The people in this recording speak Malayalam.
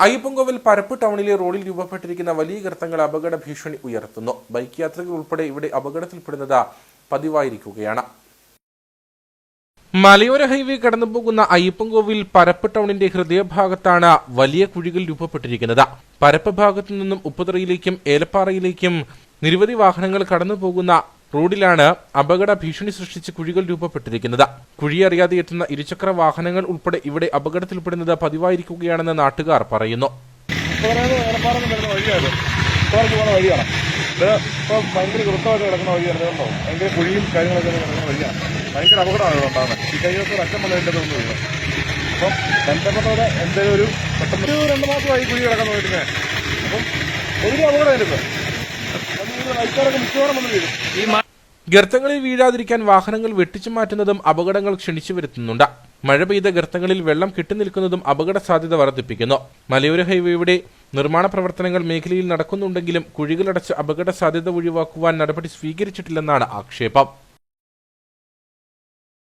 അയ്യപ്പൻകോവിൽ പരപ്പ് ടൗണിലെ റോഡിൽ രൂപപ്പെട്ടിരിക്കുന്ന വലിയ ഗർത്തങ്ങൾ അപകട ഭീഷണി ഉയർത്തുന്നു. ബൈക്ക് യാത്രികർ ഉൾപ്പെടെ ഇവിടെ അപകടത്തിൽപ്പെടുന്നത് പതിവായിരിക്കുകയാണ്. മലയോര ഹൈവേ കടന്നുപോകുന്ന അയ്യപ്പൻകോവിൽ പരപ്പ് ടൗണിന്റെ ഹൃദയഭാഗത്താണ് വലിയ കുഴികൾ രൂപപ്പെട്ടിരിക്കുന്നത്. പരപ്പ് ഭാഗത്തു നിന്നും ഉപ്പുതറയിലേക്കും ഏലപ്പാറയിലേക്കും നിരവധി വാഹനങ്ങൾ കടന്നുപോകുന്ന റോഡിലാണ് അപകട ഭീഷണി സൃഷ്ടിച്ച് കുഴികൾ രൂപപ്പെട്ടിരിക്കുന്നത്. കുഴി അറിയാതെ എത്തുന്ന ഇരുചക്ര വാഹനങ്ങൾ ഉൾപ്പെടെ ഇവിടെ അപകടത്തിൽപ്പെടുന്നത് പതിവായിരിക്കുകയാണെന്ന് നാട്ടുകാർ പറയുന്നു. ഭയങ്കര വൃത്തമായിട്ട് കിടക്കുന്ന വഴിയാണ്. കണ്ടോ ഭയങ്കര കുഴിയും കാര്യങ്ങളൊക്കെ കിടക്കുന്ന വഴിയാണ്. ഭയങ്കര അപകടമാണ് ഉണ്ടാകുന്നത് ഈ കഴിഞ്ഞ ദിവസം ഒരു അച്ഛൻ അപ്പം ബന്ധപ്പെട്ടവരെ എന്തെങ്കിലും ഒരു പെട്ടെന്ന് രണ്ട് മാസമായി കുഴി കിടക്കാൻ പോയിട്ട് അപ്പം ഒരു അപകടം ഗർത്തങ്ങളിൽ വീഴാതിരിക്കാൻ വാഹനങ്ങൾ വെട്ടിച്ചു മാറ്റുന്നതും അപകടങ്ങൾ ക്ഷണിച്ചു വരുത്തുന്നുണ്ട്. മഴ പെയ്ത ഗർത്തങ്ങളിൽ വെള്ളം കെട്ടിനിൽക്കുന്നതും അപകട സാധ്യത വർദ്ധിപ്പിക്കുന്നു. മലയോര ഹൈവേയുടെ നിർമ്മാണ പ്രവർത്തനങ്ങൾ മേഖലയിൽ നടക്കുന്നുണ്ടെങ്കിലും കുഴികളടച്ച് അപകട സാധ്യത ഒഴിവാക്കുവാൻ നടപടി സ്വീകരിച്ചിട്ടില്ലെന്നാണ് ആക്ഷേപം.